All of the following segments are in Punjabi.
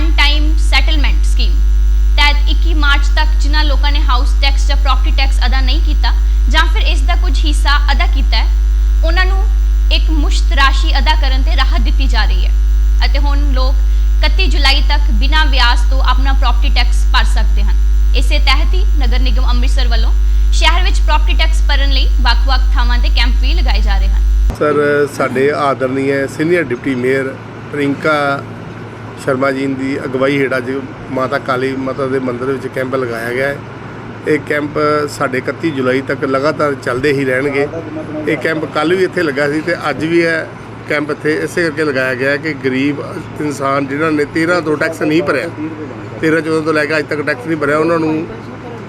ਵਨ ਟਾਈਮ ਸੈਟਲਮੈਂਟ ਸਕੀਮ ਤਹਿਤ 21 ਮਾਰਚ ਤੱਕ ਜਿਨ੍ਹਾਂ ਲੋਕਾਂ ਨੇ ਹਾਊਸ ਟੈਕਸ ਜਾਂ ਪ੍ਰਾਪਰਟੀ ਟੈਕਸ ਅਦਾ ਨਹੀਂ ਕੀਤਾ ਜਾਂ ਫਿਰ ਇਸ ਦਾ ਕੁਝ ਹਿੱਸਾ ਅਦਾ ਕੀਤਾ ਹੈ, ਉਹਨਾਂ ਨੂੰ ਇੱਕ ਮੁਸ਼ਤ ਰਾਸ਼ੀ ਅਦਾ ਕਰਨ ਤੇ ਰਾਹਤ ਦਿੱਤੀ ਜਾ ਰਹੀ ਹੈ ਅਤੇ ਹੁਣ ਲੋਕ 31 ਜੁਲਾਈ ਤੱਕ ਬਿਨਾਂ ਵਿਆਜ ਤੋਂ ਆਪਣਾ ਪ੍ਰਾਪਰਟੀ ਟੈਕਸ ਭਰ ਸਕਦੇ ਹਨ। ਇਸੇ ਤਹਿਤ ਹੀ ਨਗਰ ਨਿਗਮ ਅੰਮ੍ਰਿਤਸਰ ਵੱਲੋਂ ਸ਼ਹਿਰ ਵਿੱਚ ਪ੍ਰਾਪਰਟੀ ਟੈਕਸ ਭਰਨ ਲਈ ਵੱਖ-ਵੱਖ ਥਾਵਾਂ ਤੇ ਕੈਂਪ ਵੀ ਲਗਾਏ ਜਾ ਰਹੇ ਹਨ। ਸਰ, ਸਾਡੇ ਆਦਰਨੀय senior deputy mayor Prinka Sharma ji ਦੀ ਅਗਵਾਈ ਹੇਠ ਅੱਜ ਮਾਤਾ ਕਾਲੀ ਮਾਤਾ ਦੇ ਮੰਦਿਰ ਵਿੱਚ ਕੈਂਪ ਲਗਾਇਆ ਗਿਆ ਹੈ। ਇਹ ਕੈਂਪ ਸਾਡੇ 31 ਜੁਲਾਈ ਤੱਕ ਲਗਾਤਾਰ ਚੱਲਦੇ ਹੀ ਰਹਿਣਗੇ। ਇਹ ਕੈਂਪ ਕੱਲ ਵੀ ਇੱਥੇ ਲੱਗਾ ਸੀ ਤੇ ਅੱਜ ਵੀ ਹੈ ਕੈਂਪ ਇੱਥੇ ਇਸੇ ਕਰਕੇ ਲਗਾਇਆ ਗਿਆ ਕਿ ਗਰੀਬ ਇਨਸਾਨ ਜਿਨ੍ਹਾਂ ਨੇ 13 ਤੋਂ ਟੈਕਸ ਨਹੀਂ ਭਰਿਆ 13 14 ਤੋਂ ਲੈ ਕੇ ਅੱਜ ਤੱਕ ਟੈਕਸ ਨਹੀਂ ਭਰਿਆ, ਉਹਨਾਂ ਨੂੰ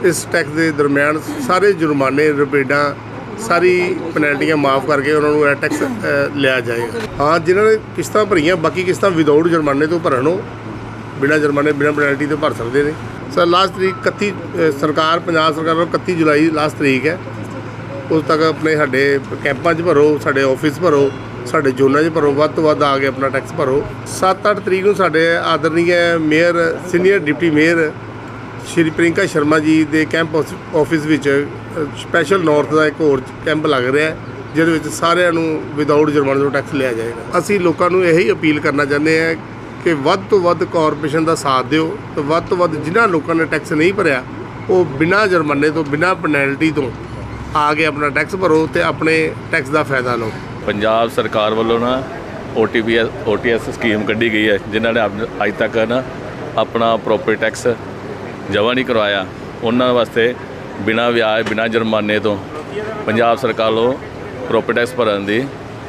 ਇਸ ਟੈਕਸ ਦੇ ਦਰਮਿਆਨ ਸਾਰੇ ਜੁਰਮਾਨੇ ਰਿਪੇਡਾਂ ਸਾਰੀ ਪੈਨਲਟੀਆਂ ਮਾਫ ਕਰਕੇ ਉਹਨਾਂ ਨੂੰ ਟੈਕਸ ਲਿਆ ਜਾਏਗਾ। ਹਾਂ, ਜਿਨ੍ਹਾਂ ਨੇ ਕਿਸ਼ਤਾਂ ਭਰੀਆਂ, ਬਾਕੀ ਕਿਸ਼ਤਾਂ ਵਿਦਆਊਟ ਜੁਰਮਾਨੇ ਤੋਂ ਭਰਨ ਉਹ ਬਿਨਾਂ ਜੁਰਮਾਨੇ, ਬਿਨਾਂ ਪੈਨਲਟੀ ਤੋਂ ਭਰ ਸਕਦੇ ਨੇ। ਸਰ ਲਾਸਟ ਤਰੀਕ 31 ਸਰਕਾਰ, ਪੰਜਾਬ ਸਰਕਾਰ ਵੱਲੋਂ 31 ਜੁਲਾਈ ਲਾਸਟ ਤਰੀਕ ਹੈ। ਉਸ ਤੱਕ ਆਪਣੇ ਸਾਡੇ ਕੈਂਪਾਂ 'ਚ ਭਰੋ, ਸਾਡੇ ਆਫਿਸ ਭਰੋ, ਸਾਡੇ ਜ਼ੋਨਾਂ 'ਚ ਭਰੋ, ਵੱਧ ਤੋਂ ਵੱਧ ਆ ਕੇ ਆਪਣਾ ਟੈਕਸ ਭਰੋ। 7-8 ਤਰੀਕ ਨੂੰ ਸਾਡੇ ਆਦਰਨੀय mayor senior deputy mayor Shri Prinka Sharma ji ਦੇ ਕੈਂਪ ਆਫਿਸ- ਆਫਿਸ ਵਿੱਚ ਸਪੈਸ਼ਲ ਨਾਰਥ ਦਾ ਇੱਕ ਹੋਰ ਕੈਂਪ ਲੱਗ ਰਿਹਾ ਹੈ, ਜਿਹਦੇ ਵਿੱਚ ਸਾਰਿਆਂ ਨੂੰ ਵਿਦਆਊਟ ਜੁਰਮਾਨੇ ਤੋਂ ਟੈਕਸ ਲਿਆ ਜਾਏਗਾ। ਅਸੀਂ ਲੋਕਾਂ ਨੂੰ ਇਹੀ ਅਪੀਲ ਕਰਨਾ ਚਾਹੁੰਦੇ ਹਾਂ ਕਿ ਵੱਧ ਤੋਂ ਵੱਧ ਕਾਰਪੋਰੇਸ਼ਨ ਦਾ ਸਾਥ ਦਿਓ ਤੇ ਵੱਧ ਤੋਂ ਵੱਧ ਜਿਨ੍ਹਾਂ ਲੋਕਾਂ ਨੇ ਟੈਕਸ ਨਹੀਂ ਭਰਿਆ, ਉਹ ਬਿਨਾਂ ਜੁਰਮਾਨੇ ਤੋਂ, ਬਿਨਾਂ ਪੈਨਲਟੀ ਤੋਂ ਆ ਕੇ ਆਪਣਾ ਟੈਕਸ ਭਰੋ ਤੇ ਆਪਣੇ ਟੈਕਸ ਦਾ ਫਾਇਦਾ ਲਓ। ਪੰਜਾਬ ਸਰਕਾਰ ਵੱਲੋਂ ਨਾ ਓਟੀਪੀਐਸ ਓਟੀਐਸ ਸਕੀਮ ਕੱਢੀ ਗਈ ਹੈ, ਜਿਨ੍ਹਾਂ ਨੇ ਅਬ- ਅੱਜ ਤੱਕ ਨਾ ਆਪਣਾ ਪ੍ਰੋਪਰਟੀ ਟੈਕਸ ਜਮ੍ਹਾਂ ਨਹੀਂ ਕਰਵਾਇਆ। ਉਹਨਾਂ ਵਾਸਤੇ ਬਿਨਾਂ ਵਿਆਜ, ਬਿਨਾਂ ਜੁਰਮਾਨੇ ਤੋਂ ਪੰਜਾਬ ਸਰਕਾਰ ਵੱਲੋਂ ਪ੍ਰੋਪਰਟੀ ਟੈਕਸ ਭਰਨ ਦੀ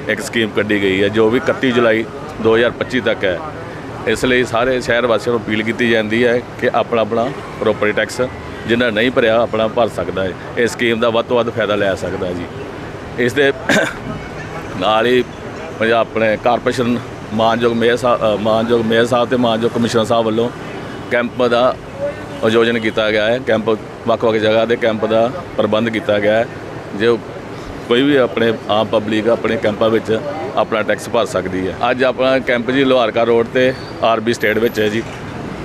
ਇੱਕ ਸਕੀਮ ਕੱਢੀ ਗਈ ਹੈ, ਜੋ ਵੀ 31 ਜੁਲਾਈ 2025 ਤੱਕ ਹੈ। ਇਸ ਲਈ ਸਾਰੇ ਸ਼ਹਿਰ ਵਾਸੀਆਂ ਨੂੰ ਅਪੀਲ ਕੀਤੀ ਜਾਂਦੀ ਹੈ ਕਿ ਆਪਣਾ ਆਪਣਾ ਪ੍ਰੋਪਰਟੀ ਟੈਕਸ ਜਿਨ੍ਹਾਂ ਨਹੀਂ ਭਰਿਆ, ਆਪਣਾ ਭਰ ਸਕਦਾ ਹੈ। ਇਸ ਸਕੀਮ ਦਾ ਵੱਧ ਤੋਂ ਵੱਧ ਫਾਇਦਾ ਲੈ ਸਕਦਾ ਹੈ ਜੀ। ਇਸ ਦੇ ਨਾਲ ਹੀ ਪੰਜਾਬ ਆਪਣੇ ਕਾਰਪੋਰੇਸ਼ਨ ਮਾਨਯੋਗ ਮੇਅਰ ਸਾਹਿਬ ਮਾਨਯੋਗ ਮੇਅਰ ਸਾਹਿਬ ਤੇ ਮਾਨਯੋਗ ਕਮਿਸ਼ਨਰ ਸਾਹਿਬ ਵੱਲੋਂ ਕੈਂਪ ਦਾ ਆਯੋਜਨ ਕੀਤਾ ਗਿਆ ਹੈ। ਕੈਂਪ ਵੱਖ-ਵੱਖ ਜਗ੍ਹਾ ਤੇ ਕੈਂਪ ਦਾ ਪ੍ਰਬੰਧ ਕੀਤਾ ਗਿਆ ਹੈ। ਜੋ ਕੋਈ ਵੀ ਆਪਣੇ ਆਮ ਪਬਲਿਕ ਆਪਣੇ ਕੈਂਪਾਂ ਵਿੱਚ ਆਪਣਾ ਟੈਕਸ ਭਰ ਸਕਦੀ ਹੈ। ਅੱਜ ਆਪਣਾ ਕੈਂਪ ਜੀ ਲੋਹਾਰਕਾ ਰੋਡ ਤੇ ਆਰਬੀ ਸਟੇਟ ਵਿੱਚ ਹੈ ਜੀ।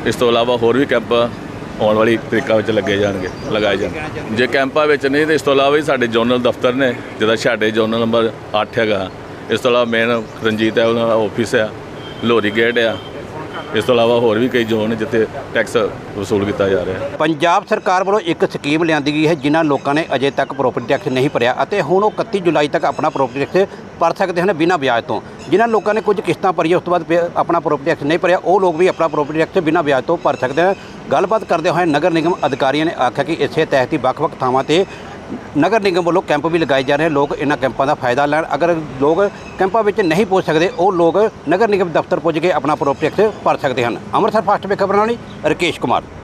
ਇਸ ਤੋਂ ਇਲਾਵਾ ਹੋਰ ਵੀ ਕੈਂਪ ਆਉਣ ਵਾਲੀ ਤਰੀਕਾ ਵਿੱਚ ਲੱਗੇ ਜਾਣਗੇ, ਲਗਾਏ ਜਾਣਗੇ। ਜੇ ਕੈਂਪਾਂ ਵਿੱਚ ਨਹੀਂ ਤੇ ਇਸ ਤੋਂ ਇਲਾਵਾ ਵੀ ਸਾਡੇ ਜ਼ੋਨਲ ਦਫ਼ਤਰ ਨੇ, ਜਿਹਦਾ ਸਾਡੇ ਜ਼ੋਨਲ ਨੰਬਰ 8 ਹੈਗਾ। ਇਸ ਤੋਂ ਇਲਾਵਾ ਮੇਨ ਰਣਜੀਤ ਹੈ ਉਹਨਾਂ ਦਾ ਆਫਿਸ ਹੈ ਲੋਰੀ ਗੇਟ ਆ ਇਸ ਤੋਂ ਇਲਾਵਾ ਹੋਰ ਵੀ ਕਈ ਜ਼ੋਨ ਨੇ ਜਿੱਥੇ ਟੈਕਸ ਵਸੂਲ ਕੀਤਾ ਜਾ ਰਿਹਾ ਹੈ। ਪੰਜਾਬ ਸਰਕਾਰ ਵੱਲੋਂ ਇੱਕ ਸਕੀਮ ਲਿਆਂਦੀ ਗਈ ਹੈ, ਜਿਨ੍ਹਾਂ ਲੋਕਾਂ ਨੇ ਅਜੇ ਤੱਕ ਪ੍ਰੋਪਰਟੀ ਟੈਕਸ ਨਹੀਂ ਭਰਿਆ ਅਤੇ ਹੁਣ ਉਹ 31 ਜੁਲਾਈ ਤੱਕ ਆਪਣਾ ਪ੍ਰੋਪਰਟੀ ਟੈਕਸ ਭਰ ਸਕਦੇ ਹਨ ਬਿਨਾਂ ਵਿਆਜ ਤੋਂ। ਜਿਨ੍ਹਾਂ ਲੋਕਾਂ ਨੇ ਕੁਝ ਕਿਸ਼ਤਾਂ ਭਰੀਆਂ, ਉਸ ਤੋਂ ਬਾਅਦ ਆਪਣਾ ਪ੍ਰੋਪਰਟੀ ਟੈਕਸ ਨਹੀਂ ਭਰਿਆ, ਉਹ ਲੋਕ ਵੀ ਆਪਣਾ ਪ੍ਰੋਪਰਟੀ ਟੈਕਸ ਬਿਨਾਂ ਵਿਆਜ ਤੋਂ ਭਰ ਸਕਦੇ ਹਨ। ਗੱਲਬਾਤ ਕਰਦੇ ਹੋਏ ਨਗਰ ਨਿਗਮ ਅਧਿਕਾਰੀਆਂ ਨੇ ਆਖਿਆ ਕਿ ਇਸੇ ਤਹਿਤ ਹੀ ਵੱਖ-ਵੱਖ ਥਾਵਾਂ ਤੇ ਨਗਰ ਨਿਗਮ ਵੱਲੋਂ ਕੈਂਪ ਵੀ ਲਗਾਏ ਜਾ ਰਹੇ ਹਨ ਲੋਕ ਇਹਨਾਂ ਕੈਂਪਾਂ ਦਾ ਫਾਇਦਾ ਲੈਣ। ਅਗਰ ਲੋਕ ਕੈਂਪਾਂ ਵਿੱਚ ਨਹੀਂ ਪਹੁੰਚ ਸਕਦੇ, ਉਹ ਲੋਕ ਨਗਰ ਨਿਗਮ ਦਫ਼ਤਰ ਪੁੱਜ ਕੇ ਆਪਣਾ ਪ੍ਰੋਜੈਕਟ ਭਰ ਸਕਦੇ ਹਨ। ਅੰਮ੍ਰਿਤਸਰ ਫਾਸਟ ਵੇ ਖਬਰਾਂ ਲਈ ਰਕੇਸ਼ ਕੁਮਾਰ।